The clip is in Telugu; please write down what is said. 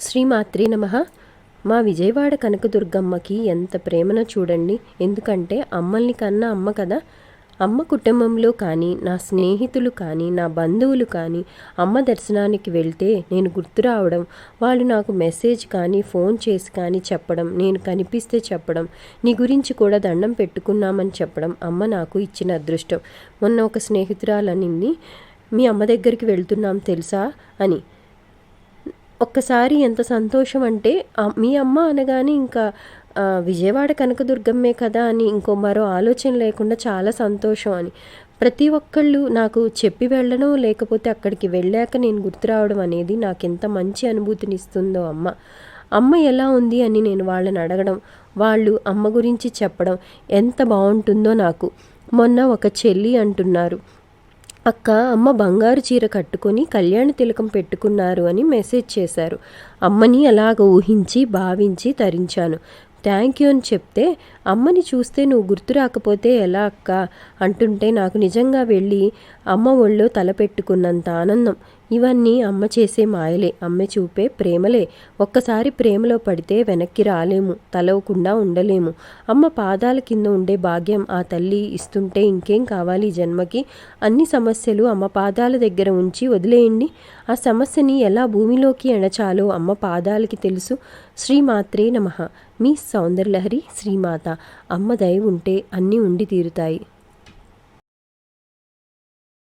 శ్రీమాత్రి నమ. మా విజయవాడ కనకదుర్గమ్మకి ఎంత ప్రేమనో చూడండి. ఎందుకంటే అమ్మల్ని కన్నా అమ్మ కదా. అమ్మ కుటుంబంలో కానీ నా స్నేహితులు కానీ నా బంధువులు కానీ అమ్మ దర్శనానికి వెళ్తే నేను గుర్తు రావడం వాళ్ళు నాకు మెసేజ్ కానీ ఫోన్ చేసి కానీ చెప్పడం నేను కనిపిస్తే చెప్పడం నీ గురించి కూడా దండం పెట్టుకున్నామని చెప్పడం అమ్మ నాకు ఇచ్చిన అదృష్టం. మొన్న ఒక స్నేహితురాలని మీ అమ్మ దగ్గరికి వెళ్తున్నాం తెలుసా? అని. ఒక్కసారి ఎంత సంతోషం అంటే మీ అమ్మ అనగానే ఇంకా విజయవాడ కనకదుర్గమ్మే కదా అని ఇంకో మరో ఆలోచన లేకుండా చాలా సంతోషం అని. ప్రతి ఒక్కళ్ళు నాకు చెప్పి వెళ్ళడం లేకపోతే అక్కడికి వెళ్ళాక నేను గుర్తు రావడం అనేది నాకు ఎంత మంచి అనుభూతినిస్తుందో అమ్మ. అమ్మ ఎలా ఉంది అని నేను వాళ్ళని అడగడం వాళ్ళు అమ్మ గురించి చెప్పడం ఎంత బాగుంటుందో నాకు. మొన్న ఒక చెల్లి అంటున్నారు అక్క అమ్మ బంగారు చీర కట్టుకొని కళ్యాణ తిలకం పెట్టుకున్నారు అని మెసేజ్ చేశారు. అమ్మని అలాగ ఊహించి భావించి తరించాను. థ్యాంక్ యూ అని చెప్తే అమ్మని చూస్తే నువ్వు గుర్తు రాకపోతే ఎలా అక్క? అంటుంటే నాకు నిజంగా వెళ్ళి అమ్మ ఒళ్ళో తల పెట్టుకున్నంత ఆనందం. ఇవన్నీ అమ్మ చేసే మాయలే అమ్మ చూపే ప్రేమలే. ఒక్కసారి ప్రేమలో పడితే వెనక్కి రాలేము తలవకుండా ఉండలేము. అమ్మ పాదాల కింద ఉండే భాగ్యం ఆ తల్లి ఇస్తుంటే ఇంకేం కావాలి జన్మకి? అన్ని సమస్యలు అమ్మ పాదాల దగ్గర ఉంచి వదిలేయండి. ఆ సమస్యని ఎలా భూమిలోకి ఎణచాలో అమ్మ పాదాలకి తెలుసు. శ్రీమాత్రే నమ. మీ సౌందర్యలహరి శ్రీమాత. అమ్మ దయ ఉంటే అన్నీ ఉండి తీరుతాయి.